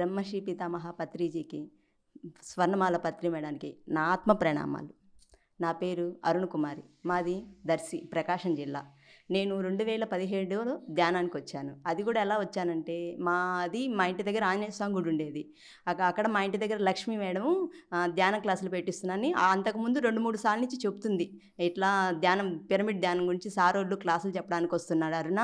బ్రహ్మశ్రీ పితామహ పత్రిజీకి స్వర్ణమాల పత్రి మేడానికి నా ఆత్మ ప్రణామాలు. నా పేరు అరుణ్ కుమారి. మాది దర్శి ప్రకాశం జిల్లా. నేను రెండు వేల పదిహేడులో ధ్యానానికి వచ్చాను. అది కూడా ఎలా వచ్చానంటే మాది మా ఇంటి దగ్గర ఆంజనేయ స్వామి గుడి ఉండేది. అక్కడ అక్కడ మా ఇంటి దగ్గర లక్ష్మీ మేడం ధ్యాన క్లాసులు పెట్టిస్తున్నానని అంతకుముందు రెండు మూడు సార్లు నుంచి చెప్తుంది. ఇట్లా ధ్యానం పిరమిడ్ ధ్యానం గురించి సారోళ్ళు క్లాసులు చెప్పడానికి వస్తున్నాడు అరుణ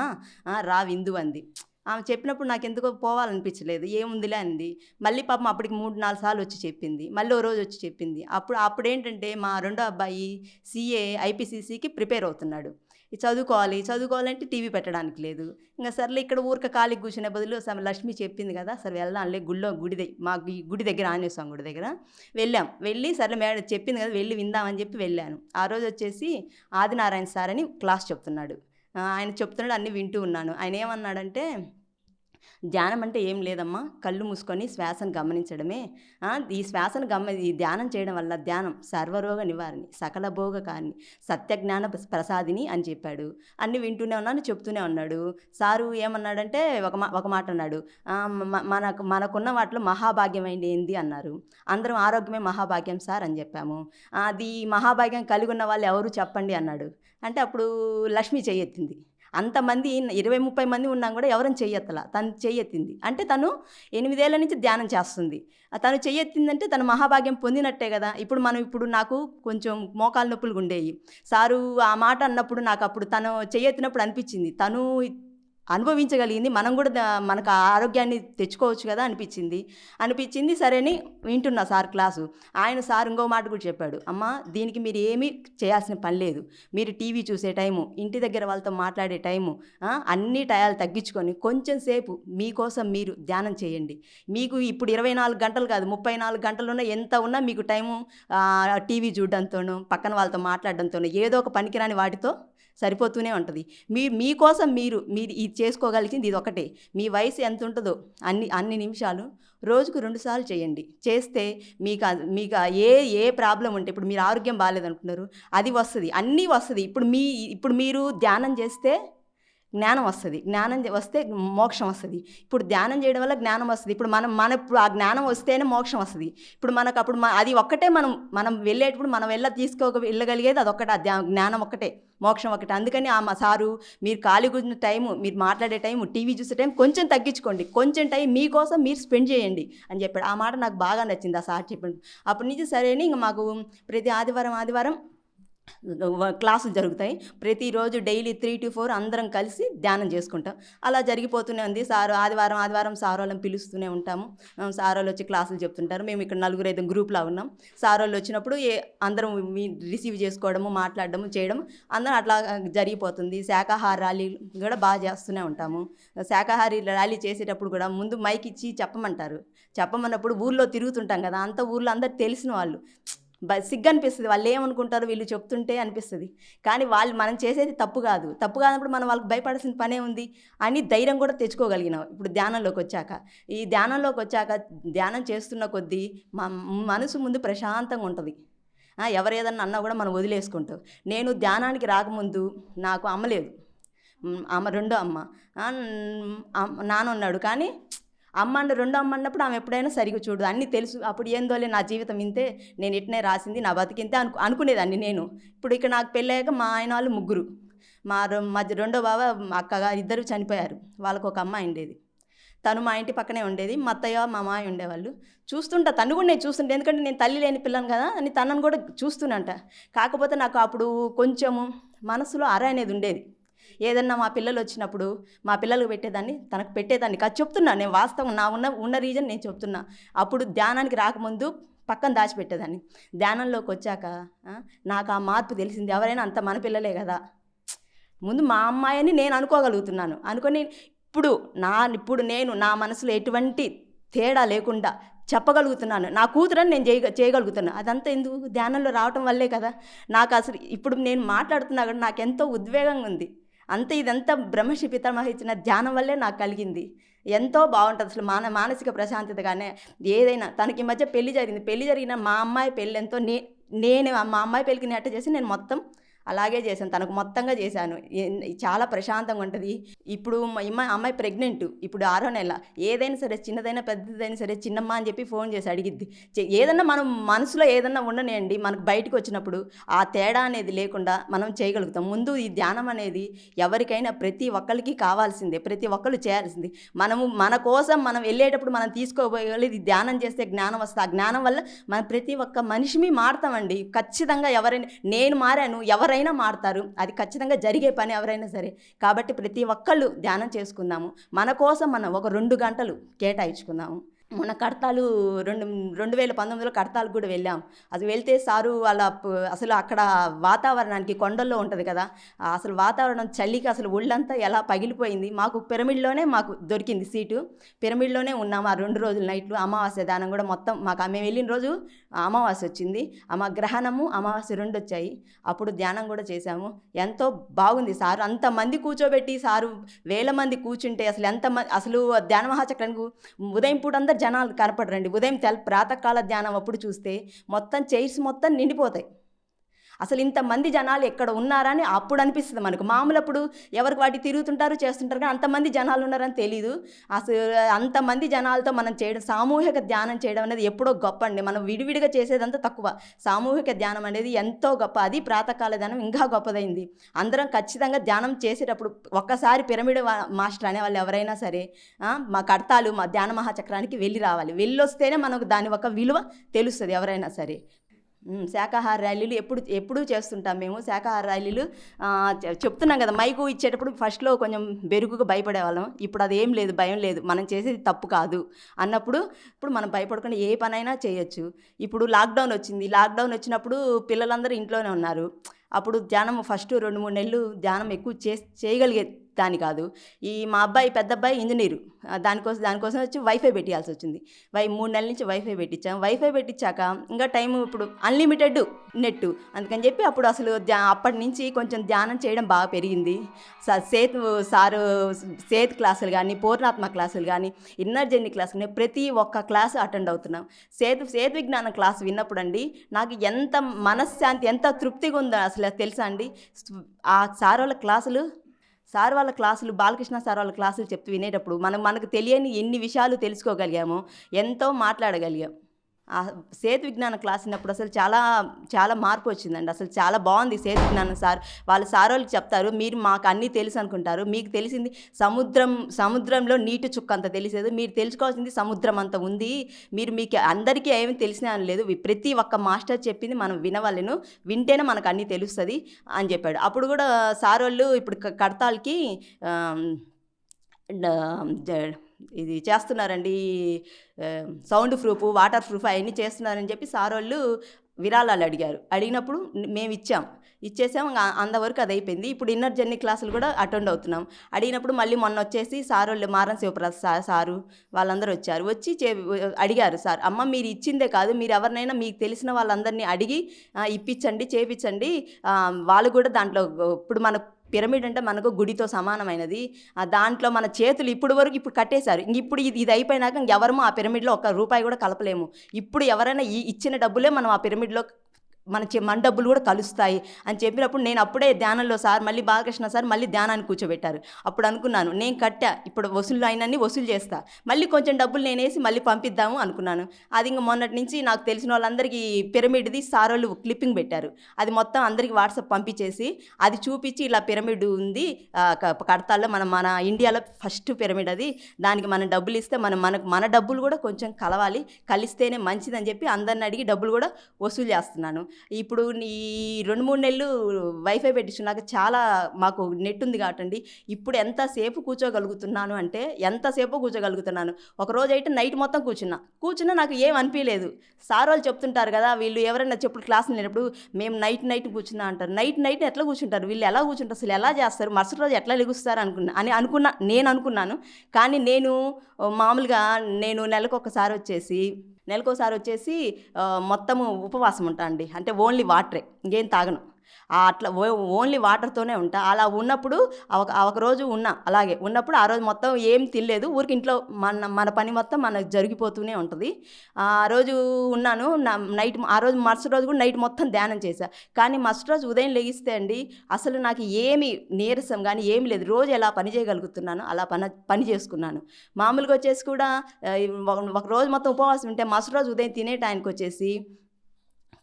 రా విందు అంది. ఆమె చెప్పినప్పుడు నాకు ఎందుకో పోవాలనిపించలేదు. ఏముందిలే అంది. మళ్ళీ పాపం అప్పటికి మూడు నాలుగు సార్లు వచ్చి చెప్పింది. మళ్ళీ ఓ రోజు వచ్చి చెప్పింది. అప్పుడు అప్పుడు ఏంటంటే మా రెండో అబ్బాయి సీఏ ఐపీసీసీకి ప్రిపేర్ అవుతున్నాడు. చదువుకోవాలి చదువుకోవాలంటే టీవీ పెట్టడానికి లేదు. ఇంకా సర్లే ఇక్కడ ఊరిక కాలికి కూర్చునే బదులు సరే లక్ష్మి చెప్పింది కదా సరే వెళ్దాంలే గుళ్ళో గుడి దగ్గర ఈ గుడి దగ్గర ఆంజనేయ స్వామి గుడి దగ్గర వెళ్ళాం. వెళ్ళి సర్లే మేడం చెప్పింది కదా వెళ్ళి విందామని చెప్పి వెళ్ళాను. ఆ రోజు వచ్చేసి ఆదినారాయణ సార్ అని క్లాస్ చెప్తున్నాడు. ఆయన చెప్తున్నాడు అన్నీ వింటూ ఉన్నాను. ఆయన ఏమన్నాడంటే ధ్యానం అంటే ఏం లేదమ్మా. కళ్ళు మూసుకొని శ్వాసను గమనించడమే. ఈ శ్వాసను గమ ఈ ధ్యానం చేయడం వల్ల ధ్యానం సర్వరోగ నివారణి సకల భోగ కాని సత్యజ్ఞాన ప్రసాదిని అని చెప్పాడు. అన్ని వింటూనే ఉన్నాను చెప్తూనే ఉన్నాడు. సారు ఏమన్నాడంటే ఒక మా ఒక మాట అన్నాడు. మనకు మనకున్న వాటిలో మహాభాగ్యమైంది ఏంది అన్నారు. అందరం ఆరోగ్యమే మహాభాగ్యం సార్ అని చెప్పాము. అది మహాభాగ్యం కలిగి ఉన్న వాళ్ళు ఎవరు చెప్పండి అన్నాడు. అంటే అప్పుడు లక్ష్మి చేయెత్తింది అంతమంది ఇరవై ముప్పై మంది ఉన్నా కూడా ఎవరైనా చెయ్యెత్తలా. తను చెయ్యెత్తింది. అంటే తను ఎనిమిదేళ్ళ నుంచి ధ్యానం చేస్తుంది. తను చెయ్యెత్తిందంటే తను మహాభాగ్యం పొందినట్టే కదా. ఇప్పుడు మనం ఇప్పుడు నాకు కొంచెం మోకాలు నొప్పులు ఉండేవి సారు ఆ మాట అన్నప్పుడు నాకు అప్పుడు తను చెయ్యెత్తినప్పుడు అనిపించింది. తను అనుభవించగలిగింది. మనం కూడా మనకు ఆరోగ్యాన్ని తెచ్చుకోవచ్చు కదా అనిపించింది. అనిపించింది సరేని వింటున్నా సార్ క్లాసు. ఆయన సార్ ఇంకో మాట కూడా చెప్పాడు. అమ్మ దీనికి మీరు ఏమీ చేయాల్సిన పని లేదు. మీరు టీవీ చూసే టైము ఇంటి దగ్గర వాళ్ళతో మాట్లాడే టైము అన్ని టయాలు తగ్గించుకొని కొంచెం సేపు మీకోసం మీరు ధ్యానం చేయండి. మీకు ఇప్పుడు ఇరవై నాలుగు గంటలు కాదు ముప్పై నాలుగు గంటలు ఉన్నా ఎంత ఉన్నా మీకు టైము టీవీ చూడడంతోనూ పక్కన వాళ్ళతో మాట్లాడడంతోనూ ఏదో ఒక పనికిరాని వాటితో సరిపోతూనే ఉంటుంది. మీ మీకోసం మీరు మీరు ఇది చేసుకోగలిగింది ఇది ఒకటే మీ వయసు ఎంత ఉంటుందో అన్ని అన్ని నిమిషాలు రోజుకు రెండుసార్లు చేయండి. చేస్తే మీకు మీకు ఏ ఏ ప్రాబ్లం ఉంటే ఇప్పుడు మీరు ఆరోగ్యం బాగాలేదనుకుంటున్నారు అది వస్తుంది అన్నీ వస్తుంది. ఇప్పుడు మీ ఇప్పుడు మీరు ధ్యానం చేస్తే జ్ఞానం వస్తుంది. జ్ఞానం వస్తే మోక్షం వస్తుంది. ఇప్పుడు ధ్యానం చేయడం వల్ల జ్ఞానం వస్తుంది. ఇప్పుడు మనం మన ఇప్పుడు ఆ జ్ఞానం వస్తేనే మోక్షం వస్తుంది. ఇప్పుడు మనకు అప్పుడు అది ఒక్కటే మనం మనం వెళ్ళేటప్పుడు మనం వెళ్ళ తీసుకో వెళ్ళగలిగేది అది ఒక్కటే ఆ ధ్యా- జ్ఞానం ఒక్కటే. మోక్షం ఒకటే అందుకని ఆ మా సారు మీరు ఖాళీ కూర్చున్న టైము మీరు మాట్లాడే టైము టీవీ చూసే టైం కొంచెం తగ్గించుకోండి. కొంచెం టైం మీకోసం మీరు స్పెండ్ చేయండి అని చెప్పాడు. ఆ మాట నాకు బాగా నచ్చింది ఆ సార్ చెప్పండి అప్పటి నుంచి సరేని ఇంక మాకు ప్రతి ఆదివారం ఆదివారం క్లాసులు జరుగుతాయి. ప్రతిరోజు డైలీ త్రీ టు ఫోర్ అందరం కలిసి ధ్యానం చేసుకుంటాం. అలా జరిగిపోతూనే ఉంది. సార్ ఆదివారం ఆదివారం సార్ వాళ్ళని పిలుస్తూనే ఉంటాము. సార్ వాళ్ళు వచ్చి క్లాసులు చెప్తుంటారు. మేము ఇక్కడ నలుగురు ఐదు గ్రూప్లా ఉన్నాం. సార్ వాళ్ళు వచ్చినప్పుడు ఏ అందరం మీ- రిసీవ్ చేసుకోవడము మాట్లాడడము చేయడం అందరం అట్లా జరిగిపోతుంది. శాకాహార ర్యాలీ కూడా బాగా చేస్తూనే ఉంటాము. శాకాహారి ర్యాలీ చేసేటప్పుడు కూడా ముందు మైక్ ఇచ్చి చెప్పమంటారు. చెప్పమన్నప్పుడు ఊర్లో తిరుగుతుంటాం కదా. అంత ఊర్లో అందరు తెలిసిన వాళ్ళు. సిగ్గు అనిపిస్తుంది వాళ్ళు ఏమనుకుంటారు వీళ్ళు చెప్తుంటే అనిపిస్తుంది. కానీ వాళ్ళు మనం చేసేది తప్పు కాదు. తప్పు కానప్పుడు మనం వాళ్ళకి భయపడాల్సిన పనే ఉంది అని ధైర్యం కూడా తెచ్చుకోగలిగినాం. ఇప్పుడు ధ్యానంలోకి వచ్చాక. ఈ ధ్యానంలోకి వచ్చాక ధ్యానం చేస్తున్న కొద్దీ మా మనసు ముందు ప్రశాంతంగా ఉంటుంది. ఎవరేదన్నా ఎవరు అన్నా కూడా మనం వదిలేసుకుంటాం. నేను ధ్యానానికి రాకముందు నాకు అమ్మలేదు అమ్మ రెండో అమ్మ- నాన్న ఉన్నాడు. కానీ అమ్మ రెండో అమ్మ అన్నప్పుడు ఆమె ఎప్పుడైనా సరిగ్గా చూడు అన్నీ తెలుసు. అప్పుడు ఏందోలే నా జీవితం ఇంతే నేను ఇట్నే రాసింది నా బతికింతే అనుకు అనుకునేదాన్ని నేను. ఇప్పుడు ఇక్కడ నాకు పెళ్ళాక మా ఆయన వాళ్ళు ముగ్గురు. మా మధ్య రెండో బావ మా అక్కగారు ఇద్దరు చనిపోయారు. వాళ్ళకు ఒక అమ్మాయి ఉండేది. తను మా ఇంటి పక్కనే ఉండేది. మా అత్తయ్య మా మాయ ఉండేవాళ్ళు. చూస్తుంటా. తను కూడా నేను చూస్తుంటా ఎందుకంటే నేను తల్లి లేని పిల్లను కదా అని తనను కూడా చూస్తున్నంట. కాకపోతే నాకు అప్పుడు కొంచెము మనసులో అర అనేది ఉండేది. ఏదన్నా మా పిల్లలు వచ్చినప్పుడు మా పిల్లలకు పెట్టేదాన్ని తనకు పెట్టేదాన్ని కాదు. చెప్తున్నా నేను వాస్తవం నా ఉన్న ఉన్న రీజన్ నేను చెప్తున్నా. అప్పుడు ధ్యానానికి రాకముందు పక్కన దాచిపెట్టేదాన్ని ధ్యానంలోకి వచ్చాక నాకు ఆ మార్పు తెలిసింది. ఎవరైనా అంత మన పిల్లలే కదా. ముందు మా అమ్మాయి అని నేను అనుకోగలుగుతున్నాను. అనుకొని ఇప్పుడు నా ఇప్పుడు నేను నా మనసులో ఎటువంటి తేడా లేకుండా చెప్పగలుగుతున్నాను. నా కూతురని నేను చేయ చేయగలుగుతున్నాను. అదంతా ఎందుకు? ధ్యానంలో రావటం వల్లే కదా. నాకు అసలు ఇప్పుడు నేను మాట్లాడుతున్నా కూడా నాకు ఎంతో ఉద్వేగంగా ఉంది. అంత ఇదంతా బ్రహ్మశ్రీ పితామహ ఇచ్చిన ధ్యానం వల్లే నాకు కలిగింది. ఎంతో బాగుంటుంది అసలు మాన మానసిక ప్రశాంతత కానీ ఏదైనా తనకి ఈ మధ్య పెళ్ళి జరిగింది. పెళ్ళి జరిగిన మా అమ్మాయి పెళ్ళి ఎంతో నే నేను మా అమ్మాయి పెళ్ళికి నెట్ట చేసి నేను మొత్తం అలాగే చేశాను. తనకు మొత్తంగా చేశాను. చాలా ప్రశాంతంగా ఉంటుంది. ఇప్పుడు మా అమ్మాయి అమ్మాయి ప్రెగ్నెంట్. ఇప్పుడు ఆరో నెల ఏదైనా సరే చిన్నదైనా పెద్దదైనా సరే చిన్నమ్మ అని చెప్పి ఫోన్ చేసి అడిగిద్ది. ఏదన్నా మనం మనసులో ఏదన్నా ఉండనేయండి మనకు బయటకు వచ్చినప్పుడు ఆ తేడా అనేది లేకుండా మనం చేయగలుగుతాం. ముందు ఈ ధ్యానం అనేది ఎవరికైనా ప్రతి ఒక్కరికి కావాల్సిందే ప్రతి ఒక్కరు చేయాల్సింది. మనము మన కోసం మనం వెళ్ళేటప్పుడు మనం తీసుకోబోయేది ధ్యానం చేస్తే జ్ఞానం వస్తుంది. ఆ జ్ఞానం వల్ల మనం ప్రతి ఒక్క మనిషిని మారుతామండి. ఖచ్చితంగా ఎవరైనా నేను మారాను ఎవరైనా మారుతారు. అది ఖచ్చితంగా జరిగే పని ఎవరైనా సరే. కాబట్టి ప్రతి ఒక్కళ్ళు ధ్యానం చేసుకుందాము. మన కోసం మనం ఒక రెండు గంటలు కేటాయించుకుందాము. మొన్న కడతాలు రెండు రెండు వేల పంతొమ్మిదిలో కడతాలు కూడా వెళ్ళాం. అది వెళ్తే సారు వాళ్ళ అసలు అక్కడ వాతావరణానికి కొండల్లో ఉంటుంది కదా అసలు వాతావరణం చలికి అసలు ఒళ్ళంతా ఎలా పగిలిపోయింది. మాకు పిరమిడ్లోనే మాకు దొరికింది సీటు. పిరమిడ్లోనే ఉన్నాము ఆ రెండు రోజుల నైట్లు. అమావాస్య దానం కూడా మొత్తం మాకు మేము వెళ్ళిన రోజు అమావాస్య వచ్చింది. మా గ్రహణము అమావాస్య రెండు వచ్చాయి. అప్పుడు ధ్యానం కూడా చేశాము. ఎంతో బాగుంది సారు. అంతమంది కూర్చోబెట్టి సారు వేల మంది కూర్చుంటే అసలు ఎంతమంది అసలు ధ్యాన మహాచక్రానికి ఉదయం పూట అంతా జనాలు కనపడరండి. ఉదయం తెల ప్రాతకాల ధ్యానం అప్పుడు చూస్తే మొత్తం చైర్స్ మొత్తం నిండిపోతాయి. అసలు ఇంతమంది జనాలు ఎక్కడ ఉన్నారని అప్పుడు అనిపిస్తుంది మనకు. మామూలు అప్పుడు ఎవరికి వాటి తిరుగుతుంటారు చేస్తుంటారు కానీ అంతమంది జనాలు ఉన్నారని తెలీదు. అసలు అంతమంది జనాలతో మనం చేయడం సామూహిక ధ్యానం చేయడం అనేది ఎప్పుడో గొప్ప అండి. మనం విడివిడిగా చేసేదంతా తక్కువ. సామూహిక ధ్యానం అనేది ఎంతో గొప్ప. అది ప్రాతకాల ధ్యానం ఇంకా గొప్పదైంది. అందరం ఖచ్చితంగా ధ్యానం చేసేటప్పుడు ఒక్కసారి పిరమిడ్ మాస్టర్ అనే వాళ్ళు ఎవరైనా సరే మా కడతాలు మా ధ్యాన మహాచక్రానికి వెళ్ళి రావాలి. వెళ్ళొస్తేనే మనకు దాని ఒక విలువ తెలుస్తుంది ఎవరైనా సరే. శాకాహార ర్యాలీలు ఎప్పుడు ఎప్పుడూ చేస్తుంటాం మేము. శాకాహార ర్యాలీలు చెప్తున్నాం కదా మైకు ఇచ్చేటప్పుడు ఫస్ట్లో కొంచెం బెరుగుగా భయపడేవాళ్ళం. ఇప్పుడు అది ఏం లేదు భయం లేదు. మనం చేసేది తప్పు కాదు అన్నప్పుడు ఇప్పుడు మనం భయపడకుండా ఏ పనైనా చేయొచ్చు. ఇప్పుడు లాక్డౌన్ వచ్చింది. లాక్డౌన్ వచ్చినప్పుడు పిల్లలందరూ ఇంట్లోనే ఉన్నారు. అప్పుడు ధ్యానం ఫస్ట్ రెండు మూడు నెలలు ధ్యానం ఎక్కువ చే చేయగలిగే దాని కాదు. ఈ మా అబ్బాయి పెద్ద అబ్బాయి ఇంజనీరు. దానికోసం దానికోసం వచ్చి వైఫై పెట్టాల్సి వచ్చింది వై మూడు నెలల నుంచి వైఫై పెట్టించాం. వైఫై పెట్టించాక ఇంకా టైం ఇప్పుడు అన్లిమిటెడ్ నెట్. అందుకని చెప్పి అప్పుడు అసలు ధ్యా అప్పటి నుంచి కొంచెం ధ్యానం చేయడం బాగా పెరిగింది. సా- సేత్ సారు సేత్ క్లాసులు కానీ పూర్ణాత్మ క్లాసులు కానీ ఇన్నర్ జర్నీ క్లాస్ కానీ ప్రతి ఒక్క క్లాస్ అటెండ్ అవుతున్నాం. సేతు సేతు విజ్ఞానం క్లాస్ విన్నప్పుడు అండి నాకు ఎంత మనశ్శాంతి ఎంత తృప్తిగా ఉందో అసలు తెలుసా అండి? ఆ సార్ వాళ్ళ క్లాసులు సార్ వాళ్ళ క్లాసులు బాలకృష్ణ సార్ వాళ్ళ క్లాసులు చెప్తూ వినేటప్పుడు మనం మనకు తెలియని ఎన్ని విషయాలు తెలుసుకోగలిగామో ఎంతో మాట్లాడగలిగాం. సేతు విజ్ఞాన క్లాస్ ఉన్నప్పుడు అసలు చాలా చాలా మార్పు వచ్చిందండి. అసలు చాలా బాగుంది సేతు విజ్ఞానం సార్. వాళ్ళ సార్ వాళ్ళు చెప్తారు మీరు మాకు అన్నీ తెలుసు అనుకుంటారు. మీకు తెలిసింది సముద్రం సముద్రంలో నీటి చుక్క అంత తెలిసేది. మీరు తెలుసుకోవాల్సింది సముద్రం అంత ఉంది. మీరు మీకు అందరికీ ఏమి తెలిసినా అని లేదు. ప్రతి ఒక్క మాస్టర్ చెప్పింది మనం వినవలను. వింటేనే మనకు అన్నీ తెలుస్తుంది అని చెప్పాడు. అప్పుడు కూడా సార్ వాళ్ళు ఇప్పుడు కడతాలకి కడతాల్కి ఇది చేస్తున్నారండి. సౌండ్ ప్రూఫ్ వాటర్ ప్రూఫ్ అవన్నీ చేస్తున్నారని చెప్పి సార్ వాళ్ళు విరాళాలు అడిగారు. అడిగినప్పుడు మేము ఇచ్చాం. ఇచ్చేసాం అంతవరకు అది అయిపోయింది. ఇప్పుడు ఇన్నర్ జర్నీ క్లాసులు కూడా అటెండ్ అవుతున్నాం. అడిగినప్పుడు మళ్ళీ మొన్న వచ్చేసి సార్ వాళ్ళు మారన్ శివప్రసాద్ సార్ సారు వాళ్ళందరూ వచ్చారు. వచ్చి చే అడిగారు సార్ అమ్మ మీరు ఇచ్చిందే కాదు. మీరు ఎవరినైనా మీకు తెలిసిన వాళ్ళందరినీ అడిగి ఇప్పించండి చేపించండి. వాళ్ళు కూడా దాంట్లో ఇప్పుడు మన పిరమిడ్ అంటే మనకు గుడితో సమానమైనది. ఆ దాంట్లో మన చేతులు ఇప్పుడు వరకు ఇప్పుడు కట్టేశారు. ఇంక ఇప్పుడు ఇది ఇది అయిపోయినాక ఇంకెవరము ఆ పిరమిడ్లో ఒక్క రూపాయి కూడా కలపలేము. ఇప్పుడు ఎవరైనా ఈ ఇచ్చిన డబ్బులే మనం ఆ పిరమిడ్లో మన చె- మన డబ్బులు కూడా కలుస్తాయి అని చెప్పినప్పుడు నేను అప్పుడే ధ్యానంలో సార్ మళ్ళీ బాలకృష్ణ సార్ మళ్ళీ ధ్యానాన్ని కూర్చోబెట్టారు. అప్పుడు అనుకున్నాను నేను కట్టా ఇప్పుడు వసూలు అయినన్ని వసూలు చేస్తా. మళ్ళీ కొంచెం డబ్బులు నేనేసి మళ్ళీ పంపిద్దాము అనుకున్నాను. అది ఇంక మొన్నటి నుంచి నాకు తెలిసిన వాళ్ళందరికీ పిరమిడ్ది సార్ వాళ్ళు క్లిప్పింగ్ పెట్టారు. అది మొత్తం అందరికీ వాట్సాప్ పంపించేసి అది చూపించి ఇలా పిరమిడ్ ఉంది కడతాల్లో మన మన ఇండియాలో ఫస్ట్ పిరమిడ్ అది. దానికి మనం డబ్బులు ఇస్తే మనం మనకు మన డబ్బులు కూడా కొంచెం కలవాలి కలిస్తేనే మంచిదని చెప్పి అందరిని అడిగి డబ్బులు కూడా వసూలు చేస్తున్నాను. ఇప్పుడు ఈ రెండు మూడు నెలలు వైఫై పెట్టించున్నాక చాలా మాకు నెట్ ఉంది కాబట్టి ఇప్పుడు ఎంతసేపు కూర్చోగలుగుతున్నాను అంటే ఎంతసేపు కూర్చోగలుగుతున్నాను? ఒక రోజు అయితే నైట్ మొత్తం కూర్చున్నా. కూర్చున్నా నాకు ఏం అనిపించలేదు సార్ వాళ్ళు చెప్తుంటారు కదా వీళ్ళు ఎవరైనా చెప్పుడు క్లాస్ లేనప్పుడు మేము నైట్ నైట్ కూర్చున్నా అంటారు. నైట్ నైట్ ఎట్లా కూర్చుంటారు? వీళ్ళు ఎలా కూర్చుంటారు? అసలు ఎలా చేస్తారు? మరుసటి రోజు ఎట్లా లెగుస్తారు అనుకున్నా అని అనుకున్నా నేను అనుకున్నాను. కానీ నేను మామూలుగా నేను నెలకు ఒకసారి వచ్చేసి నెలకోసారి వచ్చేసి మొత్తము ఉపవాసం ఉంటా అండి. అంటే ఓన్లీ వాటరే ఇంకేం తాగను. అట్లా ఓ- ఓన్లీ వాటర్తోనే ఉంటా. అలా ఉన్నప్పుడు ఒక రోజు ఉన్నా అలాగే ఉన్నప్పుడు ఆ రోజు మొత్తం ఏం తినలేదు. ఊరికి ఇంట్లో మన మన పని మొత్తం మనకు జరిగిపోతూనే ఉంటుంది. ఆ రోజు ఉన్నాను నా నైట్ ఆ రోజు మరుసటి రోజు కూడా నైట్ మొత్తం ధ్యానం చేశా. కానీ మరుసటి రోజు ఉదయం లెగిస్తే అండి అసలు నాకు ఏమి నీరసం కానీ ఏమి లేదు. రోజు ఎలా పని చేయగలుగుతున్నాను అలా పని పని చేసుకున్నాను. మామూలుగా వచ్చేసి కూడా ఒక- ఒక రోజు మొత్తం ఉపవాసం ఉంటే మరుసటి రోజు ఉదయం తినే టైంకి వచ్చేసి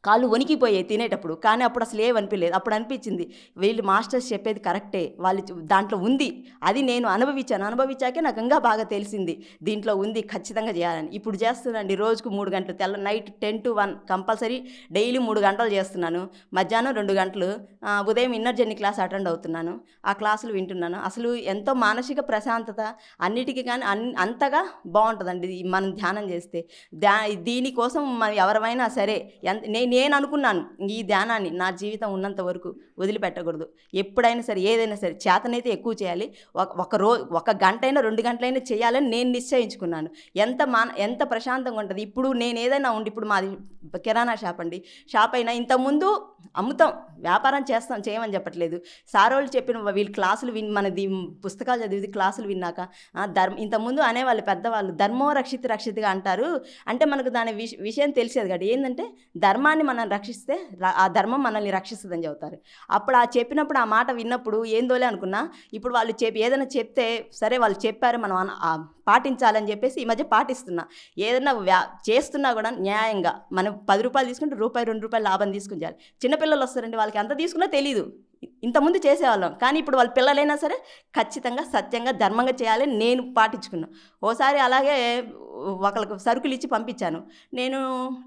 కాళ్ళు వణికిపోయాయి తినేటప్పుడు. కానీ అప్పుడు అసలు ఏమనిపించలేదు అనిపించలేదు అప్పుడు అనిపించింది వీళ్ళు మాస్టర్స్ చెప్పేది కరెక్టే వాళ్ళు దాంట్లో ఉంది. అది నేను అనుభవించాను. అనుభవించాకే నాకు ఇంకా బాగా తెలిసింది. దీంట్లో ఉంది ఖచ్చితంగా చేయాలని. ఇప్పుడు చేస్తున్నానండి రోజుకు మూడు గంటలు. తెల్ల night ten to one compulsory daily మూడు గంటలు చేస్తున్నాను. మధ్యాహ్నం రెండు గంటలు ఉదయం ఇన్నర్ జర్నీ క్లాస్ అటెండ్ అవుతున్నాను. ఆ క్లాసులు వింటున్నాను. అసలు ఎంతో మానసిక ప్రశాంతత అన్నిటికీ కానీ అన్ అంతగా బాగుంటుందండి. ఇది మనం ధ్యానం చేస్తే. ధ్యా దీనికోసం మనం ఎవరమైనా సరే ఎంత నేను నేను అనుకున్నాను ఈ ధ్యానాన్ని నా జీవితం ఉన్నంత వరకు. వదిలిపెట్టకూడదు. ఎప్పుడైనా సరే ఏదైనా సరే చేతనైతే ఎక్కువ చేయాలి. ఒక ఒక రో ఒక గంట అయినా రెండు గంటలైనా చేయాలని నేను నిశ్చయించుకున్నాను. ఎంత మన ఎంత ప్రశాంతంగా ఉంటుంది? ఇప్పుడు నేను ఏదైనా ఉండి ఇప్పుడు మాది కిరాణా షాప్ అండి. షాప్ అయినా ఇంతకుముందు అమ్ముతాం వ్యాపారం చేస్తాం చేయమని చెప్పట్లేదు. సార్ వాళ్ళు చెప్పిన వీళ్ళు క్లాసులు విన్ మనది పుస్తకాలు చదివి క్లాసులు విన్నాక ధర్మ ఇంతకుముందు అనేవాళ్ళు పెద్దవాళ్ళు ధర్మో రక్షిత రక్షితగా అంటారు. అంటే మనకు దాని విష విషయం తెలిసేది కాదు. ఏంటంటే ధర్మాన్ని మనం రక్షిస్తే ఆ ధర్మం మనల్ని రక్షిస్తుందని చెబుతారు. అప్పుడు ఆ చెప్పినప్పుడు ఆ మాట విన్నప్పుడు ఏందోలే అనుకున్నా ఇప్పుడు వాళ్ళు చెప్పి ఏదైనా చెప్తే సరే వాళ్ళు చెప్పారు మనం పాటించాలని చెప్పేసి ఈ మధ్య పాటిస్తున్నా. ఏదైనా వ్యా చేస్తున్నా కూడా న్యాయంగా మనం పది రూపాయలు తీసుకుంటే రూపాయి రెండు రూపాయలు లాభం తీసుకుని చేయాలి చిన్నపిల్లలు వస్తారండి వాళ్ళకి ఎంత తీసుకున్నా తెలియదు ఇంతకుముందు చేసేవాళ్ళం. కానీ ఇప్పుడు వాళ్ళ పిల్లలైనా సరే ఖచ్చితంగా సత్యంగా ధర్మంగా చేయాలని నేను పాటించుకున్నాను ఓసారి అలాగే ఒకరికి సరుకులు ఇచ్చి పంపించాను. నేను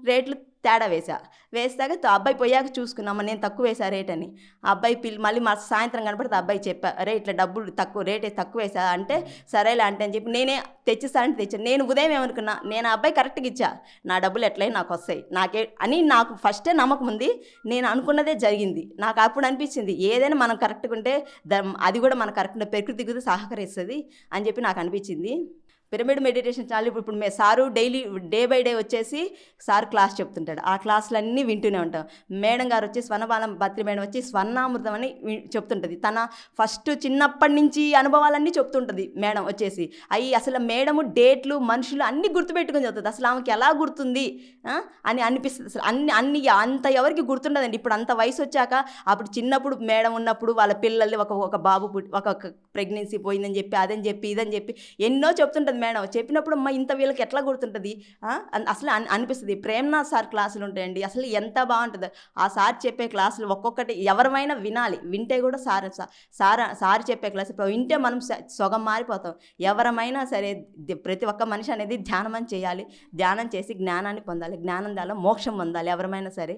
రేట్లు తేడా వేసా వేసాక అబ్బాయి పోయాక చూసుకున్నామా నేను తక్కువ వేసా రేట్ అని. అబ్బాయి పిల్ల మళ్ళీ మా సాయంత్రం కనపడితే అబ్బాయి చెప్పా అరే ఇట్లా డబ్బులు తక్కువ రేట్ తక్కువ వేసా అంటే సరేలే అంటే అని చెప్పి నేనే తెచ్చిస్తా అంటే తెచ్చాను. నేను ఉదయం ఏమనుకున్నా నేను అబ్బాయి కరెక్ట్గా ఇచ్చా నా డబ్బులు ఎట్లయినా నాకు వస్తాయి. నాకే అని నాకు ఫస్టే నమ్మకం ఉంది. నేను అనుకున్నదే జరిగింది. నాకు అప్పుడు అనిపించింది ఏదైనా మనం కరెక్ట్గా ఉంటే అది కూడా మన కరెక్ట్గా ప్రకృతి కూడా సహకరిస్తుంది అని చెప్పి నాకు అనిపించింది. పిరమిడ్ మెడిటేషన్ ఛానల్ ఇప్పుడు ఇప్పుడు మే sir daily day by day వచ్చేసి సార్ క్లాస్ చెప్తుంటాడు. ఆ క్లాసులన్నీ వింటూనే ఉంటాం. మేడం గారు వచ్చి స్వర్ణబాలం భద్రి మేడం వచ్చి స్వర్ణామృతం అని వి- చెప్తుంటుంది. తన ఫస్ట్ చిన్నప్పటి నుంచి అనుభవాలన్నీ చెప్తుంటుంది మేడం వచ్చేసి. అవి అసలు మేడము డేట్లు మనుషులు అన్నీ గుర్తుపెట్టుకుని చెప్తుంది అసలు ఆమెకి ఎలా గుర్తుంది? అని అనిపిస్తుంది అసలు. అన్ని అన్ని అంత ఎవరికి గుర్తుండదండి. ఇప్పుడు అంత వయసు వచ్చాక అప్పుడు చిన్నప్పుడు మేడం ఉన్నప్పుడు వాళ్ళ పిల్లల్ని ఒక ఒక బాబు పుట్టి ఒక ప్రెగ్నెన్సీ పోయిందని చెప్పి అదని చెప్పి ఇదని చెప్పి ఎన్నో చెప్తుంటుంది మేడం చెప్పినప్పుడు అమ్మ ఇంత వీళ్ళకి ఎట్లా గుర్తుంటుంది? అసలు అని అనిపిస్తుంది. ప్రేమ్నాథ్ సార్ క్లాసులు ఉంటాయండి. అసలు ఎంత బాగుంటుందో. ఆ సార్ చెప్పే క్లాసులు ఒక్కొక్కటి ఎవరమైనా వినాలి. వింటే కూడా సార్ సార్ సార్ చెప్పే క్లాస్ వింటే మనం సొగం మారిపోతాం. ఎవరమైనా సరే ప్రతి ఒక్క మనిషి అనేది ధ్యానం అని చేయాలి. ధ్యానం చేసి జ్ఞానాన్ని పొందాలి. జ్ఞానం ద్వారా మోక్షం పొందాలి ఎవరమైనా సరే.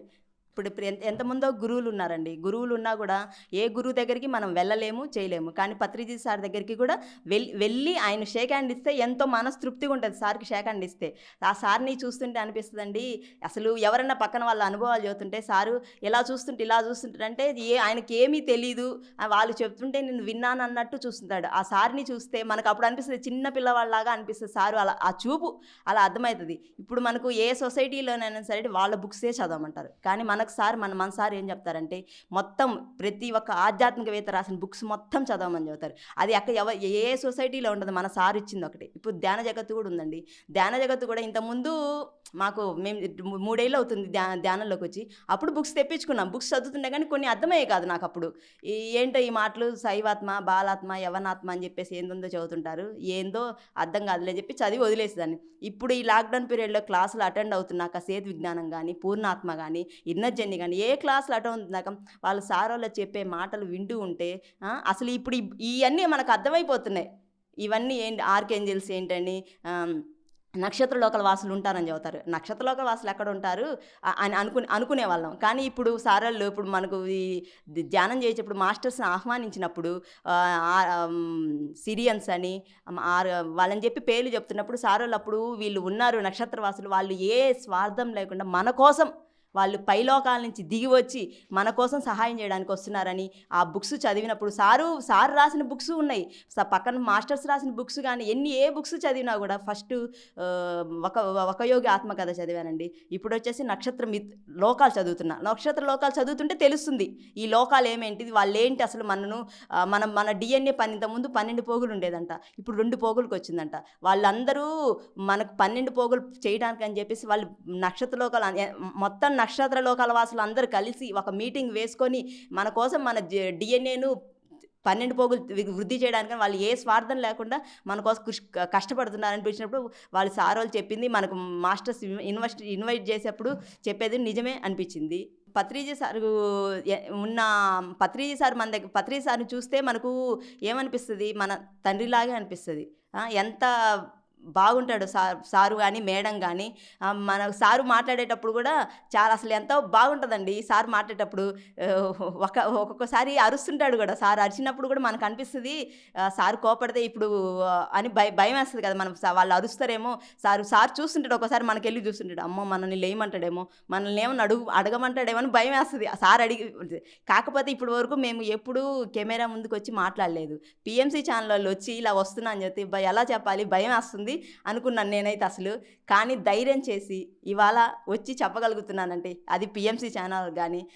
ఇప్పుడు ఎంతమందో గురువులు ఉన్నారండి. గురువులు ఉన్నా కూడా ఏ గురువు దగ్గరికి మనం వెళ్ళలేము చేయలేము. కానీ పత్రిజీ సార్ దగ్గరికి కూడా వెళ్ళి వెళ్ళి ఆయన షేక్ హ్యాండ్ ఇస్తే ఎంతో మనస్తృప్తిగా ఉంటుంది సార్కి షేక్ హ్యాండ్ ఇస్తే. ఆ సార్ని చూస్తుంటే అనిపిస్తుందండి అసలు ఎవరైనా పక్కన వాళ్ళ అనుభవాలు చెబుతుంటే సారు ఇలా చూస్తుంటే ఇలా చూస్తుంటారంటే ఏ ఆయనకి ఏమీ తెలియదు వాళ్ళు చెప్తుంటే నేను విన్నాను అన్నట్టు చూస్తుంటాడు. ఆ సార్ని చూస్తే మనకు అప్పుడు అనిపిస్తుంది చిన్న పిల్లవాళ్ళలాగా అనిపిస్తుంది సారు. అలా ఆ చూపు అలా అర్థమవుతుంది. ఇప్పుడు మనకు ఏ సొసైటీలోనైనా సరే వాళ్ళ బుక్సే చదవమంటారు. కానీ మనకు ఒకసారి మన మన సార్ ఏం చెప్తారంటే మొత్తం ప్రతి ఒక్క ఆధ్యాత్మికవేత్త రాసిన బుక్స్ మొత్తం చదవమని చెబుతారు. అది అక్కడ ఎవ ఏ సొసైటీలో ఉండదు మన సార్ ఇచ్చింది ఒకటి. ఇప్పుడు ధ్యాన జగత్తు కూడా ఉందండి. ధ్యాన జగత్తు కూడా ఇంతకుముందు మాకు మేము మూడేళ్ళు అవుతుంది ధ్యా ధ్యానంలోకి వచ్చి. అప్పుడు బుక్స్ తెప్పించుకున్నాం. బుక్స్ చదువుతుండే కానీ కొన్ని అర్థమయ్యే కాదు నాకు అప్పుడు. ఈ ఏంటో ఈ మాటలు శైవాత్మ బాలాత్మ యవనాత్మ అని చెప్పేసి ఏందో చదువుతుంటారు. ఏందో అర్థం కాదులే చెప్పి చదివి వదిలేసేదాన్ని. ఇప్పుడు ఈ లాక్డౌన్ పీరియడ్లో క్లాసులు అటెండ్ అవుతున్నాక సేతు విజ్ఞానం కానీ పూర్ణాత్మ కానీ ఇన్నర్జన్ని కానీ ఏ క్లాసులు అటు ఉందాక వాళ్ళ సార్ వాళ్ళు చెప్పే మాటలు వింటూ ఉంటే అసలు ఇప్పుడు ఇవన్నీ మనకు అర్థమైపోతున్నాయి. ఇవన్నీ ఏంటి ఆర్కేంజల్స్ ఏంటని నక్షత్ర లోకల వాసులు ఉంటారని చెబుతారు. నక్షత్ర లోకల వాసులు ఎక్కడ ఉంటారు? అని అనుకునే అనుకునే వాళ్ళం. కానీ ఇప్పుడు సారళ్ళు ఇప్పుడు మనకు ఈ ధ్యానం చేసేటప్పుడు మాస్టర్స్ని ఆహ్వానించినప్పుడు సిరియన్స్ అని వాళ్ళని చెప్పి పేర్లు చెప్తున్నప్పుడు సారోళ్ళు అప్పుడు వీళ్ళు ఉన్నారు నక్షత్ర వాసులు. వాళ్ళు ఏ స్వార్థం లేకుండా మన కోసం వాళ్ళు పైలోకాల నుంచి దిగి వచ్చి మన కోసం సహాయం చేయడానికి వస్తున్నారని ఆ బుక్స్ చదివినప్పుడు సారు సారు రాసిన బుక్స్ ఉన్నాయి. స- పక్కన మాస్టర్స్ రాసిన బుక్స్ కానీ ఎన్ని ఏ బుక్స్ చదివినా కూడా ఫస్ట్ ఒక ఒక యోగి ఆత్మకథ చదివానండి. ఇప్పుడు వచ్చేసి నక్షత్ర మిత్ లోకాలు చదువుతున్నా. నక్షత్ర లోకాలు చదువుతుంటే తెలుస్తుంది. ఈ లోకాలు ఏమేంటిది? వాళ్ళు ఏంటి అసలు మనను మనం మన డిఎన్ఏ పని ముందు పన్నెండు పోగులు ఉండేదంట. ఇప్పుడు రెండు పోగులకు వచ్చిందంట. వాళ్ళందరూ మనకు పన్నెండు పోగులు చేయడానికి అని చెప్పేసి వాళ్ళు నక్షత్ర లోకాలు మొత్తం నక్షత్ర లోకాల వాసులు అందరూ కలిసి ఒక మీటింగ్ వేసుకొని మన కోసం మన డిఎన్ఏను పన్నెండు పోగులు వృద్ధి చేయడానికి వాళ్ళు ఏ స్వార్థం లేకుండా మన కోసం కృషి కష్టపడుతున్నారు అనిపించినప్పుడు వాళ్ళు సార్ వాళ్ళు చెప్పింది మనకు మాస్టర్స్ ఇన్వెస్ట్ ఇన్వైట్ చేసేప్పుడు చెప్పేది నిజమే అనిపించింది. పత్రిజీ సార్ ఉన్న పత్రిజీ సార్ మన దగ్గర పత్రిజీ సార్ని చూస్తే మనకు ఏమనిపిస్తుంది? మన తండ్రిలాగే అనిపిస్తుంది. ఎంత బాగుంటాడు సార్ సారు కానీ మేడం కానీ మన సారు మాట్లాడేటప్పుడు కూడా చాలా అసలు ఎంతో బాగుంటుందండి సార్ మాట్లాడేటప్పుడు. ఒక ఒక్కొక్కసారి అరుస్తుంటాడు కూడా సార్. అరిచినప్పుడు కూడా మనకు అనిపిస్తుంది సార్ కోపడితే ఇప్పుడు అని భయ భయం వేస్తుంది కదా మనం వాళ్ళు అరుస్తారేమో. సార్ సార్ చూస్తుంటాడు ఒకసారి మనకి వెళ్ళి చూస్తుంటాడు. అమ్మో మనల్ని లేయమంటాడేమో మనల్ని ఏమన్నా అడుగు అడగమంటాడేమో అని భయం వేస్తుంది సార్ అడిగి కాకపోతే ఇప్పుడు వరకు మేము ఎప్పుడూ కెమెరా ముందుకు వచ్చి మాట్లాడలేదు. పిఎంసీ ఛానల్లో వచ్చి ఇలా వస్తున్నా అని చెప్పి ఎలా చెప్పాలి? భయం వేస్తుంది అనుకున్నాను నేనైతే అసలు. కానీ ధైర్యం చేసి ఇవాళ వచ్చి చెప్పగలుగుతున్నానంటే అది పిఎంసీ ఛానల్ కానీ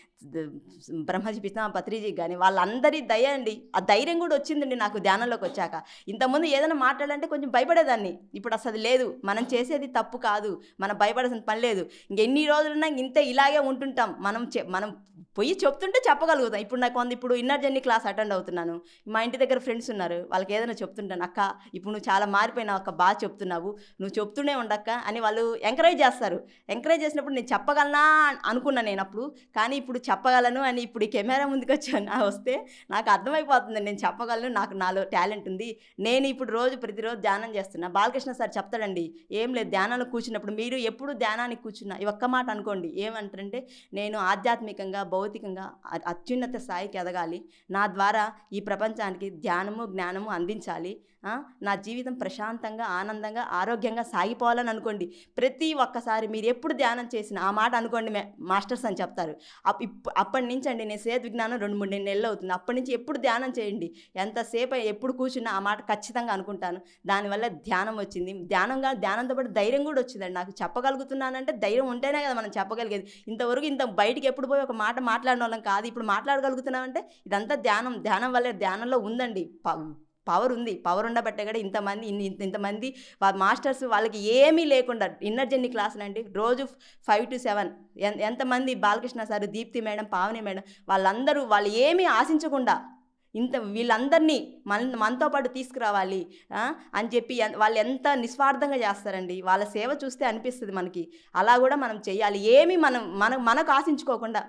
బ్రహ్మజీ పిస్తా పత్రిజీ కానీ వాళ్ళందరి దయ అండి. ఆ ధైర్యం కూడా వచ్చిందండి నాకు ధ్యానంలోకి వచ్చాక. ఇంతకుముందు ఏదైనా మాట్లాడాలంటే కొంచెం భయపడేదాన్ని. ఇప్పుడు అసలు లేదు. మనం చేసేది తప్పు కాదు. మనం భయపడాల్సిన పని లేదు. ఇంకెన్ని రోజులున్నా ఇంత ఇలాగే ఉంటుంటాం. మనం చె- మనం పోయి చెప్తుంటే చెప్పగలుగుతాను ఇప్పుడు నాకు కొంత ఇప్పుడు ఇన్నర్ జర్నీ క్లాస్ అటెండ్ అవుతున్నాను. మా ఇంటి దగ్గర ఫ్రెండ్స్ ఉన్నారు. వాళ్ళకి ఏదైనా చెప్తుంటాను అక్క ఇప్పుడు నువ్వు చాలా మారిపోయినావు అక్క బాగా చెప్తున్నావు నువ్వు చెప్తూనే ఉండక్క అని వాళ్ళు ఎంకరేజ్ చేస్తారు. ఎంకరేజ్ చేసినప్పుడు నేను చెప్పగలనా అనుకున్నాను నేను అప్పుడు. కానీ ఇప్పుడు చెప్పగలను అని ఇప్పుడు ఈ కెమెరా ముందుకు వచ్చాను వస్తే నాకు అర్థమైపోతుంది. నేను చెప్పగలను నాకు నాలో టాలెంట్ ఉంది. నేను ఇప్పుడు రోజు ప్రతిరోజు ధ్యానం చేస్తున్నా. బాలకృష్ణ సార్ చెప్తాడండి ఏం లేదు ధ్యానంలో కూర్చున్నప్పుడు మీరు ఎప్పుడు ధ్యానానికి కూర్చున్నా? ఈ ఒక్క మాట అనుకోండి. ఏమంటారంటే నేను ఆధ్యాత్మికంగా భౌతికంగా అత్యున్నత స్థాయికి ఎదగాలి. నా ద్వారా ఈ ప్రపంచానికి ధ్యానము జ్ఞానము అందించాలి. నా జీవితం ప్రశాంతంగా ఆనందంగా ఆరోగ్యంగా సాగిపోవాలని అనుకోండి. ప్రతి ఒక్కసారి మీరు ఎప్పుడు ధ్యానం చేసిన ఆ మాట అనుకోండి మే- మాస్టర్స్ అని చెప్తారు. అప్ ఇప్ అప్పటి నుంచి అండి నేను సేత్ విజ్ఞానం రెండు మూడు నెలలు అవుతుంది. అప్పటి నుంచి ఎప్పుడు ధ్యానం చేయండి. ఎంతసేపు ఎప్పుడు కూర్చున్నా ఆ మాట ఖచ్చితంగా అనుకుంటాను. దానివల్ల ధ్యానం వచ్చింది. ధ్యానంగా ధ్యానంతో పాటు ధైర్యం కూడా వచ్చిందండి. నాకు చెప్పగలుగుతున్నానంటే ధైర్యం ఉంటేనే కదా మనం చెప్పగలిగేది. ఇంతవరకు ఇంత బయటికి ఎప్పుడు పోయి ఒక మాట మాట్లాడిన వాళ్ళం కాదు. ఇప్పుడు మాట్లాడగలుగుతున్నామంటే ఇదంతా ధ్యానం. ధ్యానం వల్లే ధ్యానంలో ఉందండి. పవర్ ఉంది. పవర్ ఉండబట్టే కూడా ఇంతమంది ఇన్ని ఇంత- ఇంతమంది మాస్టర్స్ వాళ్ళకి ఏమీ లేకుండా ఇన్నర్ జర్నీ క్లాసులు అండి రోజు ఫైవ్ టు సెవెన్ ఎంతమంది Balakrishna sir Deepthi madam Pavani madam వాళ్ళందరూ వాళ్ళు ఏమీ ఆశించకుండా ఇంత వీళ్ళందరినీ మన మనతో పాటు తీసుకురావాలి అని చెప్పి వాళ్ళు ఎంత నిస్వార్థంగా చేస్తారండి. వాళ్ళ సేవ చూస్తే అనిపిస్తుంది మనకి. అలా కూడా మనం చేయాలి ఏమి మనం మనం మనకు ఆశించుకోకుండా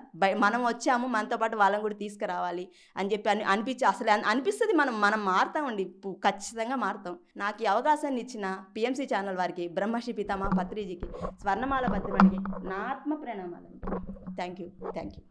మనం వచ్చాము మనతో పాటు వాళ్ళని కూడా తీసుకురావాలి అని చెప్పి అని అనిపించి అసలు అనిపిస్తుంది మనం మనం మారుతామండి ఖచ్చితంగా మారుతాం. నాకు ఈ అవకాశాన్ని ఇచ్చిన పిఎంసీ ఛానల్ వారికి బ్రహ్మశ్రీ పితామ పత్రిజీకి స్వర్ణమాల పత్రిమణికి నా ఆత్మ ప్రణామాలు థ్యాంక్ యూ థ్యాంక్ యూ